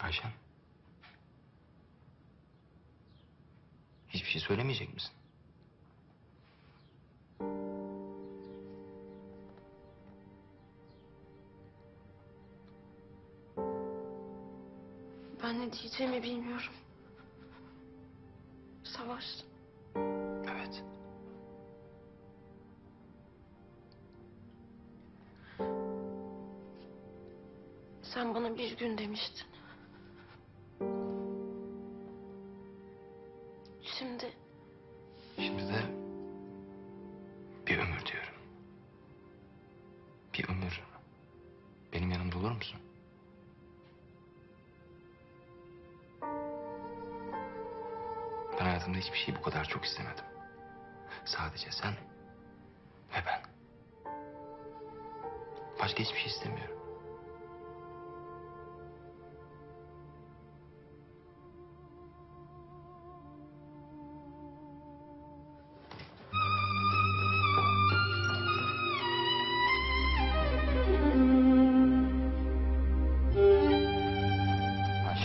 Ayşen. Hiçbir şey söylemeyecek misin? Ben ne diyeceğimi bilmiyorum. Savaş. Evet. Sen bana bir gün demiştin. Olur musun? Ben hayatımda hiçbir şeyi bu kadar çok istemedim. Sadece sen ve ben. Başka hiçbir şey istemiyorum.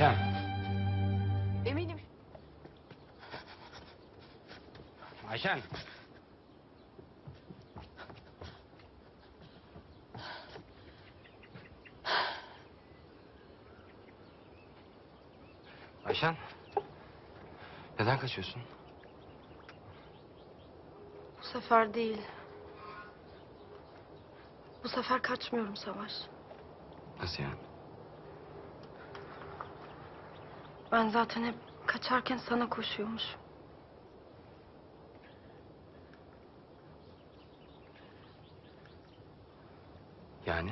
Ayşem. eminim Ayşen. Ayşen. Neden kaçıyorsun? bu sefer değil. Bu sefer kaçmıyorum Savaş. Nasıl yani? Ben zaten hep kaçarken sana koşuyormuşum. Yani?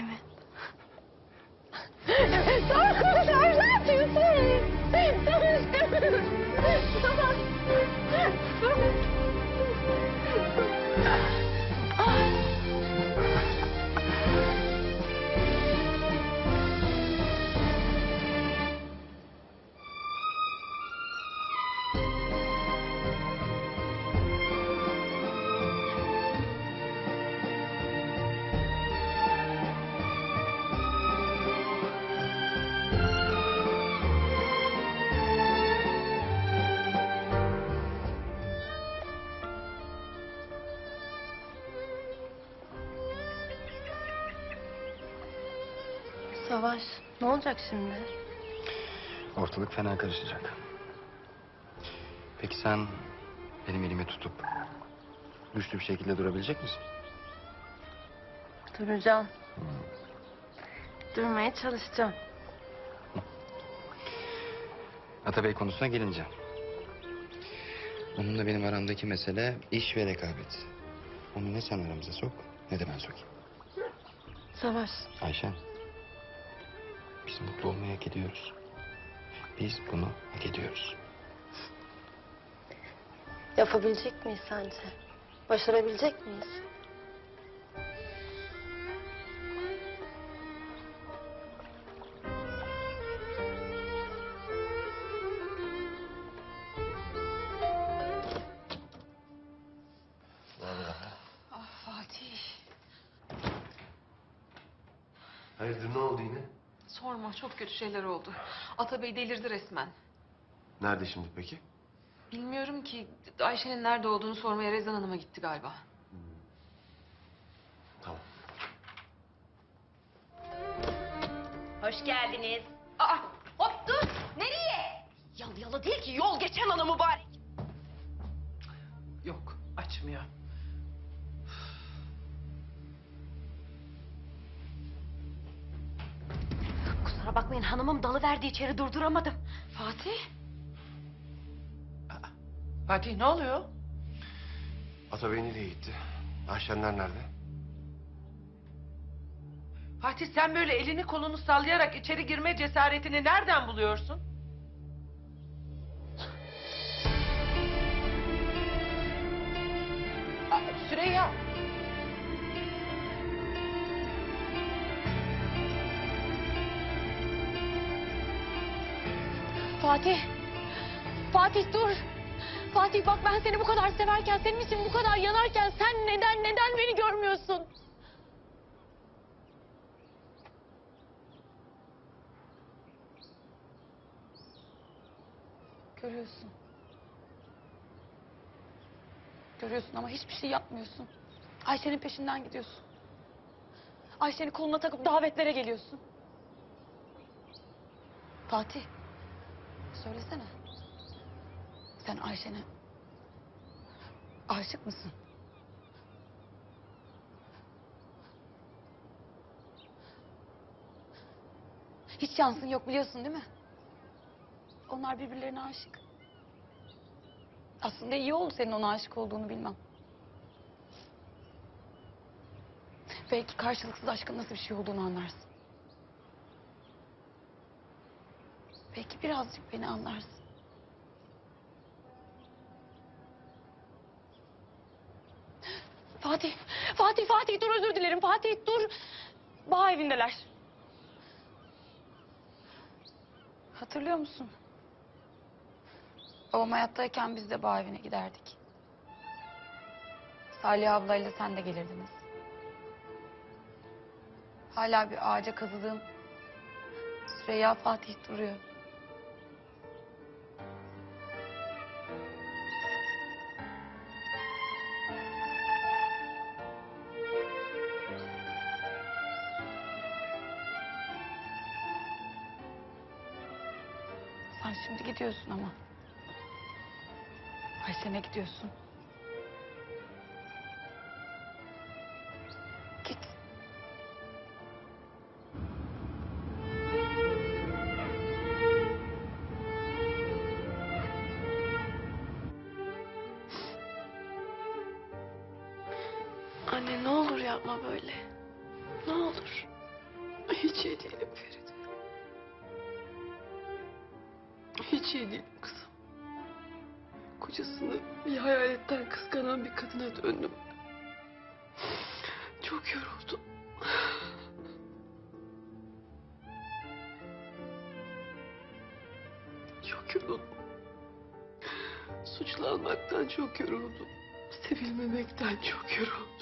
Evet. Savaş, Savaş ne yapıyorsun? Savaş, Savaş. Savaş ne olacak şimdi? Ortalık fena karışacak. Peki sen benim elimi tutup güçlü bir şekilde durabilecek misin? Duracağım. Durmaya çalışacağım. Atabey konusuna gelince. Onunla benim aramdaki mesele iş ve rekabet. Onu ne sen aramıza sok ne de ben sokayım. Savaş Ayşen. Biz mutlu olmayı hak ediyoruz. Biz bunu hak ediyoruz. yapabilecek miyiz sence? Başarabilecek miyiz? Ah Fatih. Hayırdır ne oldu yine? Sorma çok kötü şeyler oldu. Atabey delirdi resmen. Nerede şimdi peki? Bilmiyorum ki Ayşe'nin nerede olduğunu sormaya Rezan Hanım'a gitti galiba. Tamam. Hoş geldiniz. Aa, Hop dur. Nereye? Yalı yalı değil ki yol geçen ana mübarek. Yok, açmıyor. Bakmayın hanımım dalı verdi içeri durduramadım. Fatih. Fatih ne oluyor? Atabey nereye gitti? Ayşenler nerede? Fatih sen böyle elini kolunu sallayarak içeri girme cesaretini nereden buluyorsun? Fatih. Fatih dur. Fatih. Bak ben seni bu kadar severken, senin için bu kadar yanarken sen neden neden beni görmüyorsun? Görüyorsun. Görüyorsun ama hiçbir şey yapmıyorsun. Ayşe'nin peşinden gidiyorsun. Ayşe'ni koluna takıp davetlere geliyorsun. Fatih. Söylesene. Sen Ayşe'ne aşık mısın? Hiç şansın yok biliyorsun değil mi? Onlar birbirlerine aşık. Aslında iyi oldu senin ona aşık olduğunu bilmem. Belki karşılıksız aşkın nasıl bir şey olduğunu anlarsın. Belki birazcık beni anlarsın. Fatih, Fatih, Fatih dur özür dilerim. Fatih dur. Bağ evindeler. Hatırlıyor musun? Babam hayattayken biz de bağ evine giderdik. Salih ablayla sen de gelirdiniz. Hala bir ağaca kazıdığım Süreyya Fatih duruyor. Şimdi gidiyorsun ama. Ayşe'ne gidiyorsun. Git. Anne ne olur yapma böyle. Ne olur. Hiç iyi değilim Feride. Hiç iyi değilim kızım. Kocasını bir hayaletten kıskanan bir kadına döndüm. Çok yoruldum. Çok yoruldum. Suçlanmaktan çok yoruldum. Sevilmemekten çok yoruldum.